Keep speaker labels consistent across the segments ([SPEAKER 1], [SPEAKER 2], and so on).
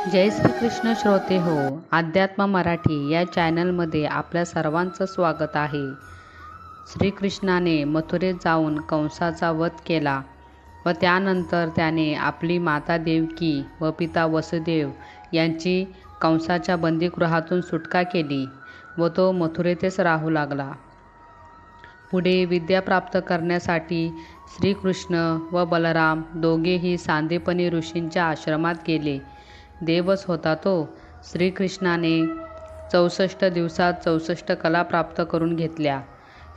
[SPEAKER 1] जय श्रीकृष्ण श्रोते हो अध्यात्म मराठी या चॅनलमध्ये आपल्या सर्वांचं स्वागत आहे. श्रीकृष्णाने मथुरेत जाऊन कंसाचा वध केला व त्यानंतर त्याने आपली माता देवकी व पिता वसुदेव यांची कंसाच्या बंदीगृहातून सुटका केली व तो मथुरेतच राहू लागला. पुढे विद्या प्राप्त करण्यासाठी श्रीकृष्ण व बलराम दोघेही सांदीपनी ऋषींच्या आश्रमात गेले. देवच होता तो. श्रीकृष्णाने चौसष्ट दिवसात चौसष्ट कला प्राप्त करून घेतल्या.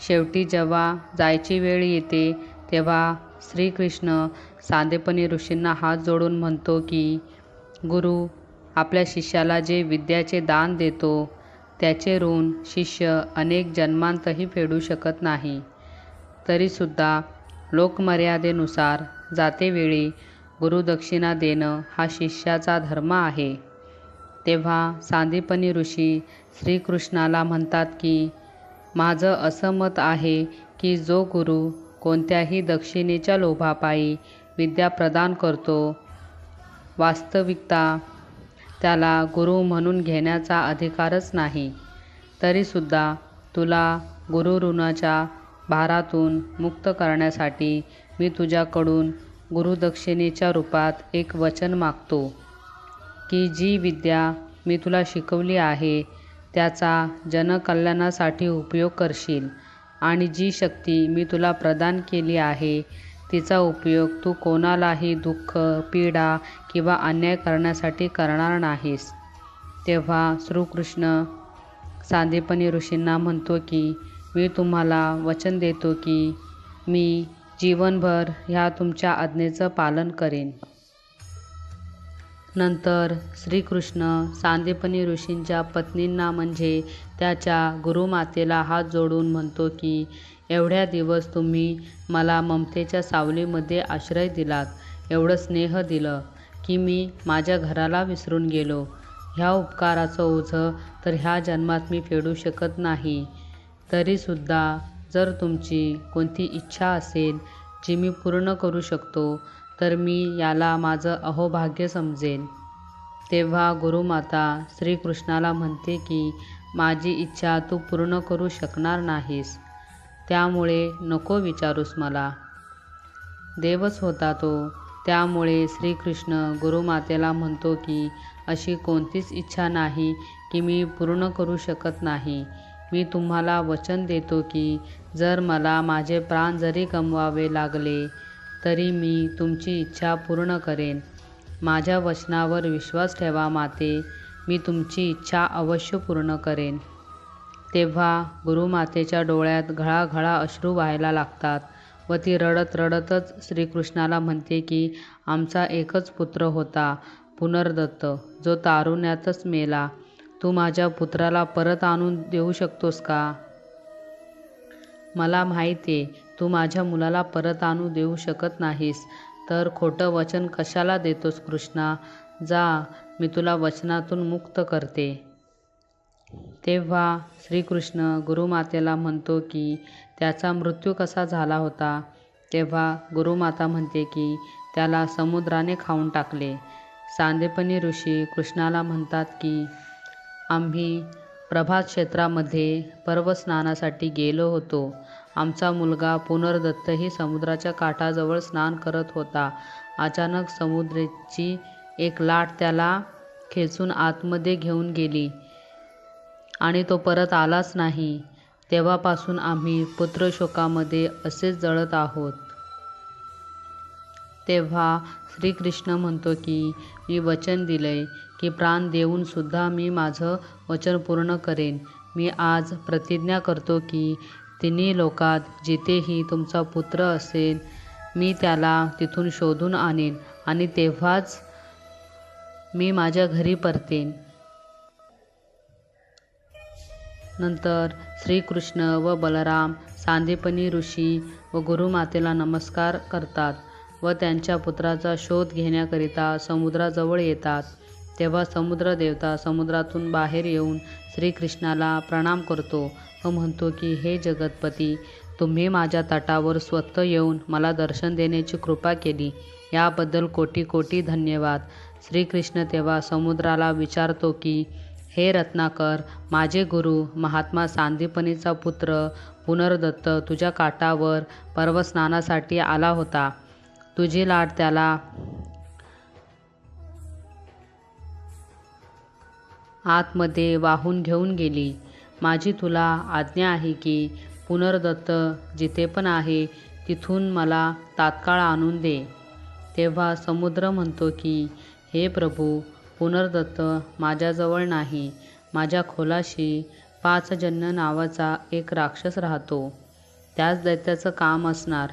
[SPEAKER 1] शेवटी जेव्हा जायची वेळ येते तेव्हा श्रीकृष्ण साधेपणी ऋषींना हात जोडून म्हणतो की गुरु आपल्या शिष्याला जे विद्याचे दान देतो त्याचे ऋण शिष्य अनेक जन्मांतही फेडू शकत नाही. तरीसुद्धा लोकमर्यादेनुसार जातेवेळी गुरुदक्षिणा देणं हा शिष्याचा धर्म आहे. तेव्हा सांदीपनी ऋषी श्रीकृष्णाला म्हणतात की माझं असं मत आहे की जो गुरु कोणत्याही दक्षिणेच्या लोभापायी विद्या प्रदान करतो वास्तविकता त्याला गुरु म्हणून घेण्याचा अधिकारच नाही. तरीसुद्धा तुला गुरु ऋणाच्या भारातून मुक्त करण्यासाठी मी तुझ्याकडून गुरुदक्षिणेच्या रूपात एक वचन मागतो की जी विद्या मी तुला शिकवली आहे त्याचा जनकल्याणासाठी उपयोग करशील आणि जी शक्ती मी तुला प्रदान केली आहे तिचा उपयोग तू कोणालाही दुःख पीडा किंवा अन्याय करण्यासाठी करणार नाहीस. तेव्हा श्रीकृष्ण सांदीपनी ऋषींना म्हणतो की मी तुम्हाला वचन देतो की मी जीवनभर ह्या तुमच्या आज्ञेचं पालन करेन. नंतर श्रीकृष्ण सांदीपनी ऋषींच्या पत्नींना म्हणजे त्याच्या गुरुमातेला हात जोडून म्हणतो की एवढ्या दिवस तुम्ही मला ममतेच्या सावलीमध्ये आश्रय दिलात एवढं स्नेह दिलं की मी माझ्या घराला विसरून गेलो. ह्या उपकाराचं ओझं तर ह्या जन्मात मी फेडू शकत नाही. तरीसुद्धा जर तुमची कोणती इच्छा असेल जी मी पूर्ण करू शकतो तर मी याला माझं अहोभाग्य समजेन. तेव्हा गुरुमाता श्रीकृष्णाला म्हणते की माझी इच्छा तू पूर्ण करू शकणार नाहीस. त्यामुळे नको विचारूस मला. देवच होता तो. त्यामुळे श्रीकृष्ण गुरुमातेला म्हणतो की अशी कोणतीच इच्छा नाही की मी पूर्ण करू शकत नाही. मी तुम्हाला वचन देतो की जर मला माझे प्राण जरी गमवावे लागले तरी मी तुमची इच्छा पूर्ण करेन. माझ्या वचनावर विश्वास ठेवा माते मी तुमची इच्छा अवश्य पूर्ण करेन. तेव्हा गुरुमातेच्या डोळ्यात घळाघळा अश्रू व्हायला लागतात व ती रडत रडतच श्रीकृष्णाला म्हणते की आमचा एकच पुत्र होता पुनर्दत्त जो तारुण्यातच मेला. तू माझ्या पुत्राला परत आणून देऊ शकतोस का? मला माहिती आहे तू माझ्या मुलाला परत आणू देऊ शकत नाहीस. तर खोटं वचन कशाला देतोस कृष्णा? जा मी तुला वचनातून मुक्त करते. तेव्हा श्रीकृष्ण गुरुमातेला म्हणतो की त्याचा मृत्यू कसा झाला होता? तेव्हा गुरुमाता म्हणते की त्याला समुद्राने खाऊन टाकले. सांदेपनी ऋषी कृष्णाला म्हणतात की आम्ही प्रभात क्षेत्रामध्ये पर्वस्नानासाठी गेलो होतो. आमचा मुलगा पुनर्दत्तही समुद्राच्या काठाजवळ स्नान करत होता. अचानक समुद्राची एक लाट त्याला खेचून आतमध्ये घेऊन गेली आणि तो परत आलाच नाही. तेव्हापासून आम्ही पुत्रशोकामध्ये असेच जळत आहोत. तेव्हा श्रीकृष्ण म्हणतो की मी वचन दिलंय की प्राण देऊनसुद्धा मी माझं वचन पूर्ण करेन. मी आज प्रतिज्ञा करतो की तिन्ही लोकात जिथेही तुमचा पुत्र असेल मी त्याला तिथून शोधून आणेन आणि तेव्हाच मी माझ्या घरी परतेन. नंतर श्रीकृष्ण व बलराम सांदीपनी ऋषी व गुरुमातेला नमस्कार करतात. व त्यांच्या पुत्राचा शोध घेण्याकरिता समुद्राजवळ येतात. तेव्हा समुद्र देवता समुद्रातून बाहेर येऊन श्रीकृष्णाला प्रणाम करतो व म्हणतो की हे जगतपती तुम्ही माझ्या तटावर स्वतः येऊन मला दर्शन देण्याची कृपा केली. याबद्दल कोटी कोटी धन्यवाद. श्रीकृष्ण तेव्हा समुद्राला विचारतो की हे रत्नाकर माझे गुरु महात्मा सांदीपनीचा पुत्र पुनर्दत्त तुझ्या काठावर पर्वस्नानासाठी आला होता. तुझी लाट त्याला. आतमध्ये वाहून घेऊन गेली. माझी तुला आज्ञा आहे की पुनर्दत्त जिथे पण आहे तिथून मला तात्काळ आणून दे. तेव्हा समुद्र म्हणतो की हे प्रभू पुनर्दत्त माझ्याजवळ नाही. माझ्या खोलाशी पाचजन्य नावाचा एक राक्षस राहतो. त्याच दैत्याचं काम असणार.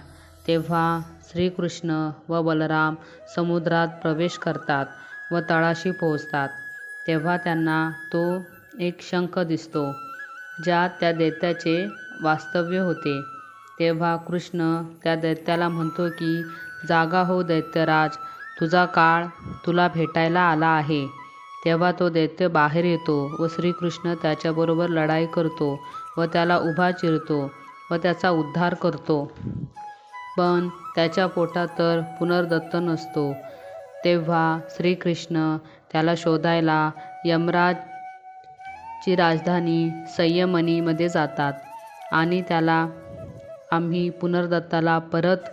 [SPEAKER 1] तेव्हा श्रीकृष्ण व बलराम समुद्रात प्रवेश करतात व तळाशी पोहोचतात. तेव्हा त्यांना तो एक शंख दिसतो ज्यात त्या दैत्याचे वास्तव्य होते. तेव्हा कृष्ण त्या दैत्याला म्हणतो की जागा हो दैत्यराज तुझा काळ तुला भेटायला आला आहे. तेव्हा तो दैत्य बाहेर येतो व श्रीकृष्ण त्याच्याबरोबर लढाई करतो व त्याला उभा चिरतो व त्याचा उद्धार करतो. पण त्याच्या पोटात तर पुनर्दत्त नसतो. तेव्हा श्रीकृष्ण त्याला शोधायला यमराजची राजधानी संयमनीमध्ये जातात आणि त्याला आम्ही पुनर्दत्ताला परत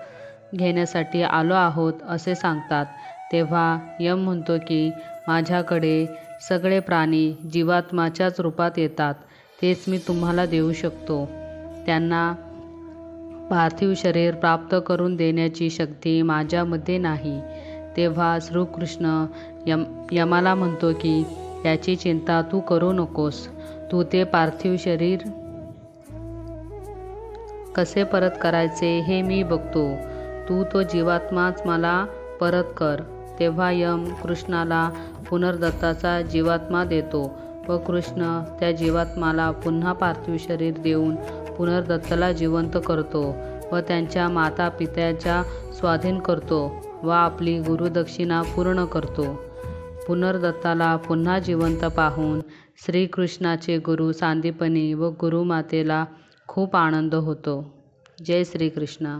[SPEAKER 1] घेण्यासाठी आलो आहोत असे सांगतात. तेव्हा यम म्हणतो की माझ्याकडे सगळे प्राणी जीवात्माच्याच रूपात येतात तेच मी तुम्हाला देऊ शकतो. त्यांना पार्थिव शरीर प्राप्त करून देण्याची शक्ती माझ्यामध्ये नाही. तेव्हा श्रीकृष्ण यम यमाला म्हणतो की याची चिंता तू करू नकोस. तू ते पार्थिव शरीर कसे परत करायचे हे मी बघतो. तू तो जीवात्माच मला परत कर. तेव्हा यम कृष्णाला पुनर्दत्ताचा जीवात्मा देतो व कृष्ण त्या जीवात्माला पुन्हा पार्थिव शरीर देऊन पुनर्दत्ताला जिवंत करतो व त्यांच्या माता पित्याच्या स्वाधीन करतो व आपली गुरुदक्षिणा पूर्ण करतो. पुनर्दत्ताला पुन्हा जिवंत पाहून श्रीकृष्णाचे गुरु सांदीपनी व गुरुमातेला खूप आनंद होतो. जय श्रीकृष्ण.